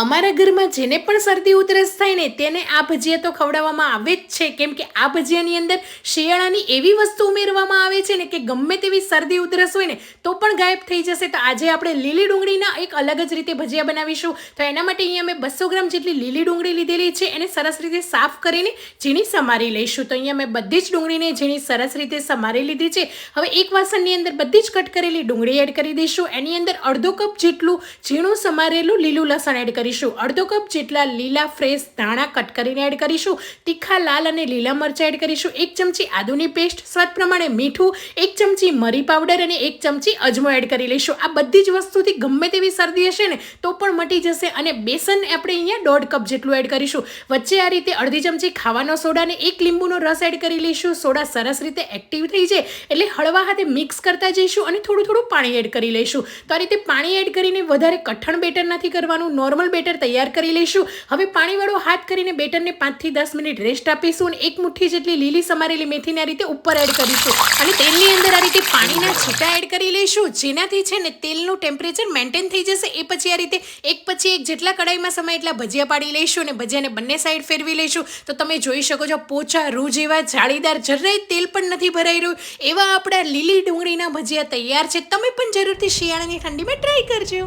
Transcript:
અમારા ઘરમાં જેને પણ શરદી ઉધરસ થાય ને તેને આ ભજીયા તો ખવડાવવામાં આવે જ છે. કેમ કે આ ભજીયાની અંદર શિયાળાની એવી વસ્તુ ઉમેરવામાં આવે છે ને કે ગમે તેવી શરદી ઉધરસ હોય ને તો પણ ગાયબ થઈ જશે. તો આજે આપણે લીલી ડુંગળીના એક અલગ જ રીતે ભજીયા બનાવીશું. તો એના માટે અહીંયા મેં બસો ગ્રામ જેટલી લીલી ડુંગળી લીધેલી છે. એને સરસ રીતે સાફ કરીને ઝીણી સમારી લઈશું. તો અહીંયા મેં બધી જ ડુંગળીને ઝીણી સરસ રીતે સમારી લીધી છે. હવે એક વાસણની અંદર બધી જ કટ કરેલી ડુંગળી એડ કરી દઈશું. એની અંદર અડધો કપ જેટલું ઝીણું સમારેલું લીલું લસણ એડ કરીશું. અડધો કપ જેટલા લીલા ફ્રેશ ધાણા કટ કરીને એડ કરીશું. તીખા, લાલ અને લીલા મરચાં એડ કરીશું. એક ચમચી આદુની પેસ્ટ, સ્વાદ પ્રમાણે મીઠું, એક ચમચી મરી પાવડર અને એક ચમચી અજમો એડ કરી લઈશું. આ બધી જ વસ્તુથી ગમે તેવી શરદી હશે ને, તો પણ મટી જશે અને બેસન આપણે અહીંયા દોઢ કપ જેટલું એડ કરીશું. વચ્ચે આ રીતે અડધી ચમચી ખાવાનો સોડા અને એક લીંબુનો રસ એડ કરી લઈશું. સોડા સરસ રીતે એક્ટિવ થઈ જાય એટલે હળવા હાથે મિક્સ કરતા જઈશું અને થોડું થોડું પાણી એડ કરી લઈશું. તો આ રીતે પાણી એડ કરીને વધારે કઠણ બેટર નથી કરવાનું. નોર્મલ બેટર તૈયાર કરી લઈશું. હવે પાણીવાળો હાથ કરીને બેટરને પાંચથી દસ મિનિટ રેસ્ટ આપીશું અને એક મુઠ્ઠી જેટલી લીલી સમારેલી મેથીને આ રીતે ઉપર એડ કરીશું. અને તેલની અંદર આ રીતે પાણીના છીટા એડ કરી લઈશું. જેનાથી છે ને તેલનું ટેમ્પરેચર મેન્ટેન થઈ જશે. એ પછી આ રીતે એક પછી એક જેટલા કડાઈમાં સમય એટલા ભજીયા પાડી લઈશું અને ભજીયાને બંને સાઈડ ફેરવી લઈશું. તો તમે જોઈ શકો છો, પોચા રૂ જેવા જાળીદાર જરાય તેલ પણ નથી ભરાઈ રહ્યું. એવા આપણા લીલી ડુંગળીના ભજીયા તૈયાર છે. તમે પણ જરૂરથી શિયાળાની ઠંડીમાં ટ્રાય કરજો.